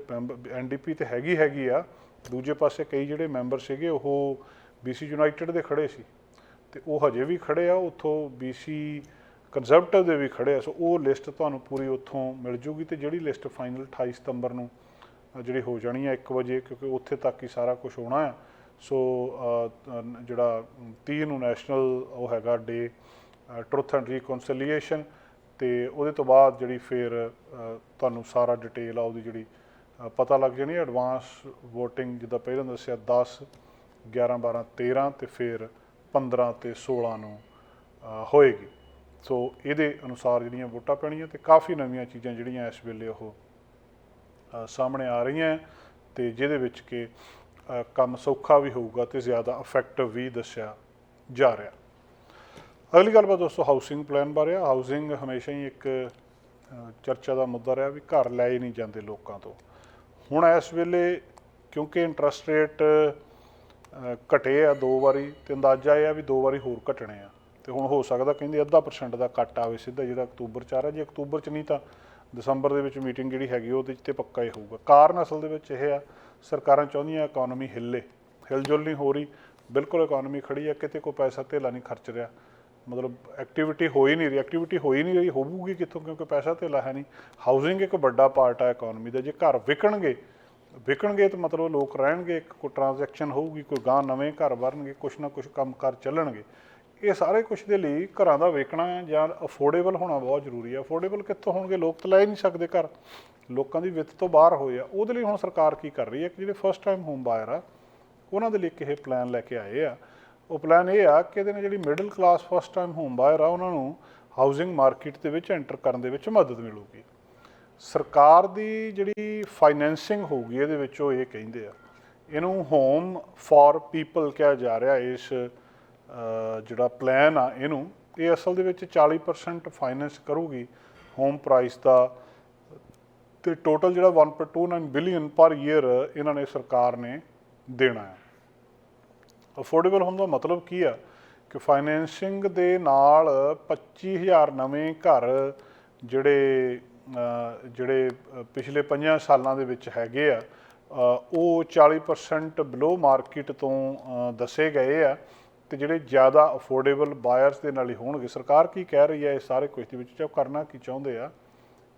ਐਨਡੀਪੀ ਤੇ ਹੈਗੀ ਹੈਗੀ ਆ, ਦੂਜੇ ਪਾਸੇ ਕਈ ਜਿਹੜੇ ਮੈਂਬਰ ਸੀਗੇ, ਉਹ BC ਯੂਨਾਈਟਿਡ ਦੇ ਖੜੇ ਸੀ। ਤੇ ਉਹ ਹਜੇ ਵੀ ਖੜੇ ਆ, ਉੱਥੋਂ BC ਕੰਜ਼ਰਵੇਟਿਵ ਦੇ ਵੀ ਖੜੇ ਆ, ਸੋ ਉਹ ਲਿਸਟ ਤੁਹਾਨੂੰ ਪੂਰੀ ਉੱਥੋਂ ਮਿਲ ਜੂਗੀ ਤੇ ਜਿਹੜੀ ਲਿਸਟ ਫਾਈਨਲ 28 ਸਤੰਬਰ ਨੂੰ ਜਿਹੜੀ ਹੋ ਜਾਣੀ ਆ 1 ਵਜੇ, ਕਿਉਂਕਿ ਉੱਥੇ ਤੱਕ ਹੀ ਸਾਰਾ ਕੁਝ ਹੋਣਾ ਆ। ਸੋ ਜਿਹੜਾ 30 ਨੂੰ ਨੈਸ਼ਨਲ ਉਹ ਹੈਗਾ ਡੇ ਟਰੁੱਥ ਐਂਡ ਰੀਕਨਸੀਲੀਏਸ਼ਨ ਤੇ ਉਹਦੇ ਤੋਂ ਬਾਅਦ ਜਿਹੜੀ ਫਿਰ ਤੁਹਾਨੂੰ ਸਾਰਾ ਡਿਟੇਲ ਆ, ਉਹਦੀ ਜਿਹੜੀ ਪਤਾ ਲੱਗ ਜਾਣੀ ਐਡਵਾਂਸ VOTING ਜਿੱਦਾਂ ਪਹਿਲਾਂ ਦੱਸਿਆ 10 11 12 13 ਤੇ ਫਿਰ 15 ਤੇ 16 ਨੂੰ ਹੋਏਗੀ। ਸੋ ਇਹਦੇ ਅਨੁਸਾਰ ਜਿਹੜੀਆਂ ਵੋਟਾਂ ਪੈਣੀਆਂ ਤੇ ਕਾਫੀ ਨਵੀਆਂ ਚੀਜ਼ਾਂ ਜਿਹੜੀਆਂ ਇਸ ਵੇਲੇ ਉਹ ਸਾਹਮਣੇ ਆ ਰਹੀਆਂ ਹੈ ਤੇ ਜਿਹਦੇ ਵਿੱਚ ਕਿ ਕੰਮ ਸੌਖਾ ਵੀ ਹੋਊਗਾ ਤੇ ਜ਼ਿਆਦਾ ਇਫੈਕਟਿਵ ਵੀ ਦੱਸਿਆ ਜਾ ਰਿਹਾ। ਅਗਲੀ ਗੱਲਬਾਤ ਦੋਸਤੋ ਹਾਊਸਿੰਗ ਪਲਾਨ ਬਾਰੇ ਆ। ਹਾਊਸਿੰਗ ਹਮੇਸ਼ਾ ਹੀ ਇੱਕ ਚਰਚਾ ਦਾ ਮੁੱਦਾ ਰਿਹਾ ਵੀ ਘਰ ਲੈ ਹੀ ਨਹੀਂ ਜਾਂਦੇ ਲੋਕਾਂ ਤੋਂ। ਹੁਣ ਇਸ ਵੇਲੇ ਕਿਉਂਕਿ ਇੰਟਰਸਟ ਰੇਟ ਘਟੇ ਆ ਦੋ ਵਾਰੀ ਤੇ ਅੰਦਾਜ਼ਾ ਇਹ ਆ ਵੀ ਦੋ ਵਾਰੀ ਹੋਰ ਘਟਣੇ ਆ। ਤੇ ਹੁਣ ਹੋ ਸਕਦਾ ਕਹਿੰਦੇ ਅੱਧਾ ਪਰਸੈਂਟ ਦਾ ਕੱਟ ਆਵੇ ਸਿੱਧਾ ਜਿਹੜਾ ਅਕਤੂਬਰ ਚ ਆ ਰਿਹਾ। ਜੇ ਅਕਤੂਬਰ ਚ ਨਹੀਂ ਤਾਂ ਦਸੰਬਰ ਦੇ ਵਿੱਚ ਮੀਟਿੰਗ ਜਿਹੜੀ ਹੈਗੀ ਉਹਦੇ 'ਚ ਤੇ ਪੱਕਾ ਹੀ ਹੋਊਗਾ। ਕਾਰਨ ਅਸਲ ਦੇ ਵਿੱਚ ਇਹ ਆ, ਸਰਕਾਰਾਂ ਚਾਹੁੰਦੀਆਂ ਇਕਨੋਮੀ ਹਿੱਲੇ। ਹਿਲਜੁਲ ਨਹੀਂ ਹੋ ਰਹੀ। ਬਿਲਕੁਲ ਇਕਨੋਮੀ ਖੜੀ ਆ, ਕਿਤੇ ਕੋਈ ਪੈਸਾ ਧੇਲਾ ਨਹੀਂ ਖਰਚ ਰਿਹਾ। ਮਤਲਬ ਐਕਟੀਵਿਟੀ ਹੋ ਹੀ ਨਹੀਂ ਰਹੀ। ਐਕਟੀਵਿਟੀ ਹੋ ਹੀ ਨਹੀਂ ਰਹੀ, ਹੋਊਗੀ ਕਿੱਥੋਂ? ਕਿਉਂਕਿ ਪੈਸਾ ਧੇਲਾ ਹੈ ਨਹੀਂ। ਹਾਊਸਿੰਗ ਇੱਕ ਵੱਡਾ ਪਾਰਟ ਆ ਇਕਨੋਮੀ ਦਾ। ਜੇ ਘਰ ਵਿਕਣਗੇ ਵਿਕਣਗੇ ਤਾਂ ਮਤਲਬ ਲੋਕ ਰਹਿਣਗੇ, ਇੱਕ ਕੋਈ ਟ੍ਰਾਂਜੈਕਸ਼ਨ ਹੋਊਗੀ, ਕੋਈ ਗਾਂ ਨਵੇਂ ਘਰ ਬਣਨਗੇ ਕੁਛ ਨਾ ਕੁਛ ਕੰਮ ਕੰਮਕਾਰ ਚੱਲਣਗੇ। ਇਹ ਸਾਰੇ ਕੁਝ ਦੇ ਲਈ ਘਰਾਂ ਦਾ ਵੇਚਣਾ ਜਾਂ ਅਫੋਰਡੇਬਲ ਹੋਣਾ ਬਹੁਤ ਜ਼ਰੂਰੀ ਹੈ। ਅਫੋਰਡੇਬਲ ਕਿੱਥੋਂ ਹੋਣਗੇ? ਲੋਕ ਤਾਂ ਲੈ ਨਹੀਂ ਸਕਦੇ ਘਰ। ਲੋਕਾਂ ਦੀ ਵਿੱਤ ਤੋਂ ਬਾਹਰ ਹੋਏ ਆ। ਉਹਦੇ ਲਈ ਹੁਣ ਸਰਕਾਰ ਕੀ ਕਰ ਰਹੀ ਹੈ? ਕਿ ਜਿਹੜੇ ਫਸਟ ਟਾਈਮ ਹੋਮ ਬਾਇਰ ਆ, ਉਹਨਾਂ ਦੇ ਲਈ ਇੱਕ ਇਹ ਪਲਾਨ ਲੈ ਕੇ ਆਏ ਆ। ਉਹ ਪਲਾਨ ਇਹ ਆ ਕਿ ਇਹਦੇ ਨਾਲ ਜਿਹੜੀ middle class first time home buyer ਆ, ਉਹਨਾਂ ਨੂੰ ਹਾਊਸਿੰਗ ਮਾਰਕੀਟ ਦੇ ਵਿੱਚ ਐਂਟਰ ਕਰਨ ਦੇ ਵਿੱਚ ਮਦਦ ਮਿਲੂਗੀ। ਸਰਕਾਰ ਦੀ ਜਿਹੜੀ ਫਾਈਨੈਂਸਿੰਗ ਹੋਊਗੀ, ਇਹਦੇ ਵਿੱਚ ਉਹ ਇਹ ਕਹਿੰਦੇ ਆ, ਇਹਨੂੰ ਹੋਮ ਫਾਰ ਪੀਪਲ ਕਿਹਾ ਜਾ ਰਿਹਾ, ਇਸ ਜਿਹੜਾ ਪਲਾਨ ਆ ਇਹਨੂੰ, ਇਹ ਅਸਲ ਦੇ ਵਿੱਚ 40% ਫਾਈਨੈਂਸ ਕਰੂਗੀ ਹੋਮ ਪ੍ਰਾਈਸ ਦਾ, ਤੇ ਟੋਟਲ ਜਿਹੜਾ 1.29 ਬਿਲੀਅਨ ਪਰ ਈਅਰ ਇਹਨਾਂ ਨੇ ਸਰਕਾਰ ਨੇ ਦੇਣਾ ਹੈ। ਅਫੋਰਡੇਬਲ ਹੋਣ ਦਾ ਮਤਲਬ ਕੀ ਆ? ਕਿ ਫਾਈਨੈਂਸਿੰਗ ਦੇ ਨਾਲ 25000 ਨਵੇਂ ਘਰ ਜਿਹੜੇ ਜਿਹੜੇ ਪਿਛਲੇ 5 ਸਾਲਾਂ ਦੇ ਵਿੱਚ ਹੈਗੇ ਆ ਉਹ 40% ਬਿਲੋ ਮਾਰਕੀਟ ਤੋਂ ਦੱਸੇ ਗਏ ਆ ਤੇ ਜਿਹੜੇ ਜ਼ਿਆਦਾ ਅਫੋਰਡੇਬਲ ਬਾਇਰਸ ਦੇ ਨਾਲ ਹੀ ਹੋਣਗੇ। ਸਰਕਾਰ ਕੀ ਕਹਿ ਰਹੀ ਹੈ ਇਹ ਸਾਰੇ ਕੁਝ ਦੇ ਵਿੱਚ? ਜੋ ਕਰਨਾ ਕੀ ਚਾਹੁੰਦੇ ਆ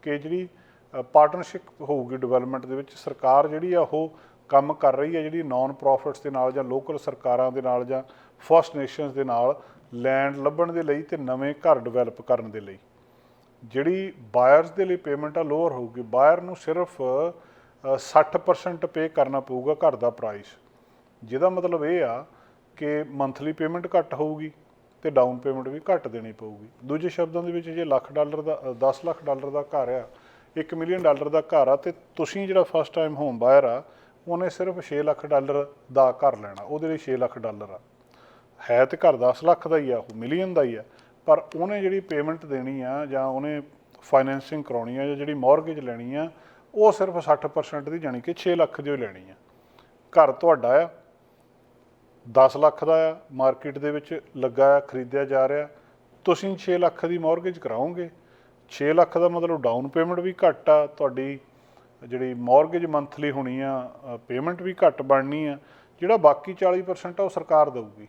ਕਿ ਜਿਹੜੀ ਪਾਰਟਨਰਸ਼ਿਪ ਹੋਊਗੀ ਡਿਵੈਲਪਮੈਂਟ ਦੇ ਵਿੱਚ, ਸਰਕਾਰ ਜਿਹੜੀ ਆ ਉਹ ਕੰਮ ਕਰ ਰਹੀ ਹੈ ਜਿਹੜੀ ਨਾਨ ਪ੍ਰੋਫਿਟਸ ਦੇ ਨਾਲ ਜਾਂ ਲੋਕਲ ਸਰਕਾਰਾਂ ਦੇ ਨਾਲ ਜਾਂ ਫਸਟ ਨੇਸ਼ਨਸ ਦੇ ਨਾਲ ਲੈਂਡ ਲੱਭਣ ਦੇ ਲਈ ਤੇ ਨਵੇਂ ਘਰ ਡਿਵੈਲਪ ਕਰਨ ਦੇ ਲਈ। ਜਿਹੜੀ ਬਾਇਰਸ ਦੇ ਲਈ ਪੇਮੈਂਟ ਆ ਲੋਅਰ ਹੋਊਗੀ। ਬਾਇਰ ਨੂੰ ਸਿਰਫ ਅ, 60% ਪੇ ਕਰਨਾ ਪਊਗਾ ਘਰ ਦਾ ਪ੍ਰਾਈਸ ਜਿਹਦਾ ਮਤਲਬ ਇਹ ਆ ਕਿ ਮੰਥਲੀ ਪੇਮੈਂਟ ਘੱਟ ਹੋਊਗੀ ਤੇ ਡਾਊਨ ਪੇਮੈਂਟ ਵੀ ਘੱਟ ਦੇਣੀ ਪਊਗੀ। ਦੂਜੇ ਸ਼ਬਦਾਂ ਦੇ ਵਿੱਚ ਜੇ ਲੱਖ ਡਾਲਰ ਦਾ ਅ, 10 ਲੱਖ ਡਾਲਰ ਦਾ ਘਰ ਆ 1 ਮਿਲੀਅਨ ਡਾਲਰ ਦਾ ਘਰ ਆ ਤੇ ਤੁਸੀਂ ਜਿਹੜਾ ਫਸਟ ਟਾਈਮ ਹੋਮ ਬਾਇਰ ਆ ਉਹਨੇ ਸਿਰਫ 6 ਲੱਖ ਡਾਲਰ ਦਾ ਘਰ ਲੈਣਾ। ਉਹਦੇ ਲਈ 6 ਲੱਖ ਡਾਲਰ ਆ। ਹੈ ਤੇ ਘਰ 10 ਲੱਖ ਦਾ ਹੀ ਆ ਉਹ ਮਿਲੀਅਨ ਦਾ ਹੀ ਆ। ਪਰ ਉਹਨੇ ਜਿਹੜੀ ਪੇਮੈਂਟ ਦੇਣੀ ਆ ਜਾਂ ਉਹਨੇ ਫਾਈਨੈਂਸਿੰਗ ਕਰਾਉਣੀ ਆ ਜਾਂ ਜਿਹੜੀ ਮੌਰਗੇਜ ਲੈਣੀ ਆ, ਉਹ ਸਿਰਫ 60% ਦੀ ਜਾਣੀ ਕਿ 6 ਲੱਖ ਦੀ ਓ ਲੈਣੀ ਆ। ਘਰ ਤੁਹਾਡਾ ਆ 10 ਲੱਖ ਦਾ ਆ ਮਾਰਕੀਟ ਦੇ ਵਿੱਚ ਲੱਗਾ ਆ, ਖਰੀਦਿਆ ਜਾ ਰਿਹਾ, ਤੁਸੀਂ 6 ਲੱਖ ਦੀ ਮੌਰਗੇਜ ਕਰਾਓਗੇ। 6 ਲੱਖ ਦਾ ਮਤਲਬ ਡਾਊਨ ਪੇਮੈਂਟ ਵੀ ਘੱਟ ਆ, ਤੁਹਾਡੀ ਜਿਹੜੀ ਮੌਰਗੇਜ ਮੰਥਲੀ ਹੋਣੀ ਆ ਪੇਮੈਂਟ ਵੀ ਘੱਟ ਬਣਨੀ ਆ, ਜਿਹੜਾ ਬਾਕੀ 40% ਆ ਉਹ ਸਰਕਾਰ ਦੇਊਗੀ।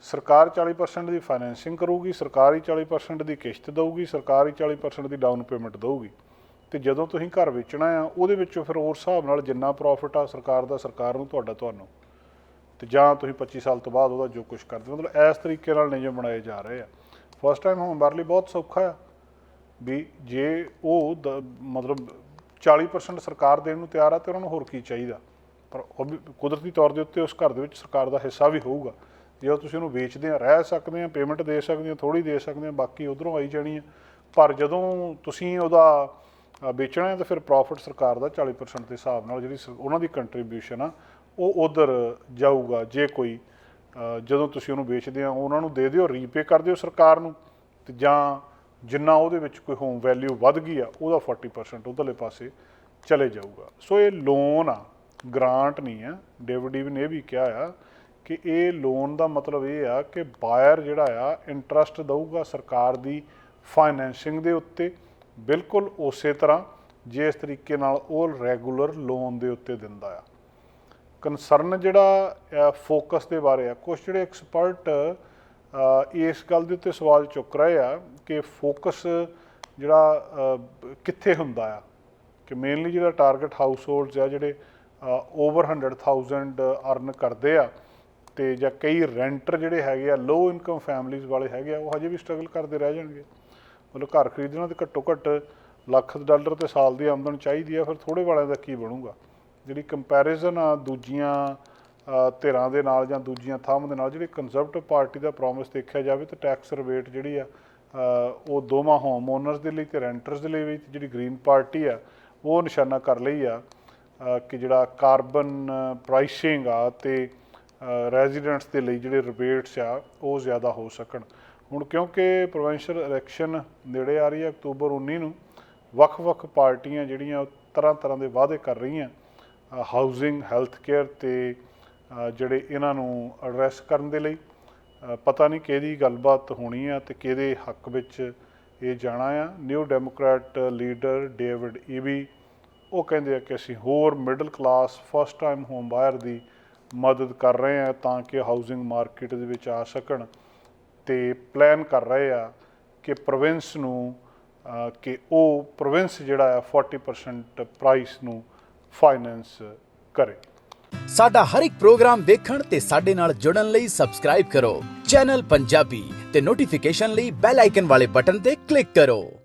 ਸਰਕਾਰ 40% ਦੀ ਫਾਈਨੈਂਸਿੰਗ ਕਰੂਗੀ, ਸਰਕਾਰ ਹੀ 40% ਦੀ ਕਿਸ਼ਤ ਦੇਊਗੀ, ਸਰਕਾਰ ਹੀ 40% ਦੀ ਡਾਊਨ ਪੇਮੈਂਟ ਦੇਊਗੀ। ਤੇ ਜਦੋਂ ਤੁਸੀਂ ਘਰ ਵੇਚਣਾ ਆ, ਉਹਦੇ ਵਿੱਚੋਂ ਫਿਰ ਉਸ ਹਿਸਾਬ ਨਾਲ ਜਿੰਨਾ ਪ੍ਰੋਫਿਟ ਆ ਸਰਕਾਰ ਦਾ, ਸਰਕਾਰ ਨੂੰ ਤੁਹਾਡਾ, ਤੁਹਾਨੂੰ। ਤੇ ਜਾਂ ਤੁਸੀਂ 25 ਸਾਲ ਤੋਂ ਬਾਅਦ ਉਹਦਾ ਜੋ ਕੁਝ ਕਰਦੇ ਹੋ। ਮਤਲਬ ਇਸ ਤਰੀਕੇ ਨਾਲ ਨਿਯਮ ਬਣਾਏ ਜਾ ਰਹੇ ਆ। ਫਸਟ ਟਾਈਮ ਹੋਮ ਬਾਰ ਲਈ ਬਹੁਤ ਸੌਖਾ ਆ ਵੀ ਜੇ ਉਹ ਦ- ਮਤਲਬ 40% ਸਰਕਾਰ ਦੇਣ ਨੂੰ ਤਿਆਰ ਆ, ਤੇ ਉਹਨਾਂ ਨੂੰ ਹੋਰ ਕੀ ਚਾਹੀਦਾ? ਪਰ ਉਹ ਵੀ ਕੁਦਰਤੀ ਤੌਰ ਦੇ ਉੱਤੇ ਉਸ ਘਰ ਦੇ ਵਿੱਚ ਸਰਕਾਰ ਦਾ ਹਿੱਸਾ ਵੀ ਹੋਊਗਾ। ਜੇ ਤੁਸੀਂ ਉਹਨੂੰ ਵੇਚਦੇ ਆ, ਰਹਿ ਸਕਦੇ ਆ ਪੇਮੈਂਟ ਦੇ ਸਕਦੇ ਆ ਥੋੜੀ ਦੇ ਸਕਦੇ ਆ, ਬਾਕੀ ਉਧਰੋਂ ਆਈ ਜਾਣੀ ਆ। ਪਰ ਜਦੋਂ ਤੁਸੀਂ ਉਹਦਾ ਵੇਚਣਾ ਹੈ ਤਾਂ ਫਿਰ ਪ੍ਰੋਫਿਟ ਸਰਕਾਰ ਦਾ 40% ਦੇ ਹਿਸਾਬ ਨਾਲ ਜਿਹੜੀ ਸ- ਉਹਨਾਂ ਦੀ ਕੰਟਰੀਬਿਊਸ਼ਨ ਆ, ਉਹ ਉਧਰ ਜਾਊਗਾ। ਜੇ ਕੋਈ ਜਦੋਂ ਤੁਸੀਂ ਉਹਨੂੰ ਵੇਚਦੇ ਆ, ਉਹਨਾਂ ਨੂੰ ਦੇ ਦਿਓ ਰੀਪੇ ਕਰ ਦਿਓ ਸਰਕਾਰ ਨੂੰ, ਤੇ ਜਾਂ ਜਿੰਨਾ ਉਹਦੇ ਵਿੱਚ ਕੋਈ ਹੋਮ ਵੈਲਿਊ ਵੱਧ ਗਈ ਆ, ਉਹਦਾ 40% ਉਧਰਲੇ ਪਾਸੇ ਚਲੇ ਜਾਊਗਾ। ਸੋ ਇਹ ਲੋਨ ਆ ਗ੍ਰਾਂਟ ਨਹੀਂ ਆ। ਡੇਵਿਡ ਈਵਨ ਇਹ ਵੀ ਕਿਹਾ ਆ ਕਿ ਇਹ ਲੋਨ ਦਾ ਮਤਲਬ ਇਹ ਆ ਕਿ ਬਾਇਰ ਜਿਹੜਾ ਆ ਇੰਟਰਸਟ ਦਊਗਾ ਸਰਕਾਰ ਦੀ ਫਾਈਨੈਂਸਿੰਗ ਦੇ ਉੱਤੇ। ਬਿਲਕੁਲ ਉਸੇ ਤਰ੍ਹਾਂ ਜਿਸ ਤਰੀਕੇ ਨਾਲ ਉਹ ਰੈਗੂਲਰ ਲੋਨ ਦੇ ਉੱਤੇ ਦਿੰਦਾ ਆ। ਕਨਸਰਨ ਜਿਹੜਾ ਫੋਕਸ ਦੇ ਬਾਰੇ ਆ। ਕੁਝ ਜਿਹੜੇ ਐਕਸਪਰਟ ਇਸ ਗੱਲ ਦੇ ਉੱਤੇ ਸਵਾਲ ਚੁੱਕ ਰਹੇ ਆ ਕਿ ਫੋਕਸ ਜਿਹੜਾ ਕਿੱਥੇ ਹੁੰਦਾ ਆ? ਕਿ ਮੇਨਲੀ ਜਿਹੜਾ ਟਾਰਗੇਟ ਹਾਊਸਹੋਲਡਸ ਆ ਜਿਹੜੇ ਓਵਰ 100000 ਅਰਨ ਕਰਦੇ ਆ ਤੇ ਜਾਂ ਕਈ ਰੈਂਟਰ ਜਿਹੜੇ ਹੈਗੇ ਆ ਲੋ ਇਨਕਮ ਫੈਮਲੀਆਂ ਵਾਲੇ ਹੈਗੇ ਆ, ਉਹ ਹਜੇ ਵੀ ਸਟਰਗਲ ਕਰਦੇ ਰਹਿ ਜਾਣਗੇ। ਮਤਲਬ ਘਰ ਖਰੀਦਣਾ ਤੇ ਘੱਟੋ ਘੱਟ ਲੱਖ ਡਾਲਰ ਤੇ ਸਾਲ ਦੀ ਆਮਦਨ ਚਾਹੀਦੀ ਆ, ਫਿਰ ਥੋੜੇ ਵਾਲਿਆਂ ਦਾ ਕੀ ਬਣੂਗਾ? ਜਿਹੜੀ ਕੰਪੈਰੀਜ਼ਨ ਆ ਦੂਜੀਆਂ ਧਿਰਾਂ ਦੇ ਨਾਲ ਜਾਂ ਦੂਜੀਆਂ ਥਾਵਾਂ ਦੇ ਨਾਲ, ਜਿਹੜੀ ਕੰਜ਼ਰਵੇਟਿਵ ਪਾਰਟੀ ਦਾ ਪ੍ਰੋਮਿਸ ਦੇਖਿਆ ਜਾਵੇ ਤਾਂ ਟੈਕਸ ਰੇਟ ਜਿਹੜੀ ਆ ਉਹ ਦੋਵਾਂ ਹੋਮ ਓਨਰਸ ਦੇ ਲਈ ਤੇ ਰੈਂਟਰਸ ਦੇ ਲਈ ਵੀ, ਤੇ ਜਿਹੜੀ ਗ੍ਰੀਨ ਪਾਰਟੀ ਆ, ਉਹ ਨਿਸ਼ਾਨਾ ਕਰ ਲਈ ਆ ਕਿ ਜਿਹੜਾ ਕਾਰਬਨ ਪ੍ਰਾਈਸਿੰਗ ਆ ਤੇ ਰੈਜ਼ੀਡੈਂਟਸ ਦੇ ਲਈ ਜਿਹੜੇ ਰਿਬੇਟਸ ਆ, ਉਹ ਜ਼ਿਆਦਾ ਹੋ ਸਕਣ। ਹੁਣ ਕਿਉਂਕਿ ਪ੍ਰੋਵਿੰਸ਼ੀਅਲ ਇਲੈਕਸ਼ਨ ਨੇੜੇ ਆ ਰਹੀ ਹੈ, ਅਕਤੂਬਰ 19 ਨੂੰ ਵੱਖ-ਵੱਖ ਪਾਰਟੀਆਂ ਜਿਹੜੀਆਂ ਤਰ੍ਹਾਂ ਤਰ੍ਹਾਂ ਦੇ ਵਾਅਦੇ ਕਰ ਰਹੀਆਂ ਹਾਊਸਿੰਗ ਹੈਲਥ ਕੇਅਰ ਤੇ ਜਿਹੜੇ ਇਹਨਾਂ ਨੂੰ ਐਡਰੈਸ ਕਰਨ ਦੇ ਲਈ ਪਤਾ ਨਹੀਂ ਕਿਹਦੀ ਗੱਲਬਾਤ ਹੋਣੀ ਆ ਤੇ ਕਿਹਦੇ ਹੱਕ ਵਿੱਚ ਇਹ ਜਾਣਾ ਆ। New Democrat leader David Eby ਉਹ ਕਹਿੰਦੇ ਆ ਕਿ ਅਸੀਂ ਹੋਰ middle class first time home buyer ਦੀ ਮਦਦ ਕਰ ਰਹੇ ਆ ਤਾਂ ਕਿ ਹਾਊਸਿੰਗ ਮਾਰਕੀਟ ਦੇ ਵਿੱਚ ਆ ਸਕਣ ਤੇ ਪਲਾਨ ਕਰ ਰਹੇ ਆ ਕਿ ਪ੍ਰੋਵਿੰਸ ਨੂੰ ਕਿ ਉਹ ਪ੍ਰੋਵਿੰਸ ਜਿਹੜਾ ਆ 40% ਪ੍ਰਾਈਸ ਨੂੰ ਫਾਈਨੈਂਸ ਕਰੇ। ਸਾਡਾ ਹਰ ਇੱਕ ਪ੍ਰੋਗਰਾਮ ਦੇਖਣ ਤੇ ਸਾਡੇ ਨਾਲ ਜੁੜਨ ਲਈ ਸਬਸਕ੍ਰਾਈਬ ਕਰੋ। ਚੈਨਲ ਪੰਜਾਬੀ ਤੇ ਨੋਟੀਫਿਕੇਸ਼ਨ ਲਈ ਬੈਲ ਆਈਕਨ ਵਾਲੇ ਬਟਨ ਤੇ ਕਲਿੱਕ ਕਰੋ।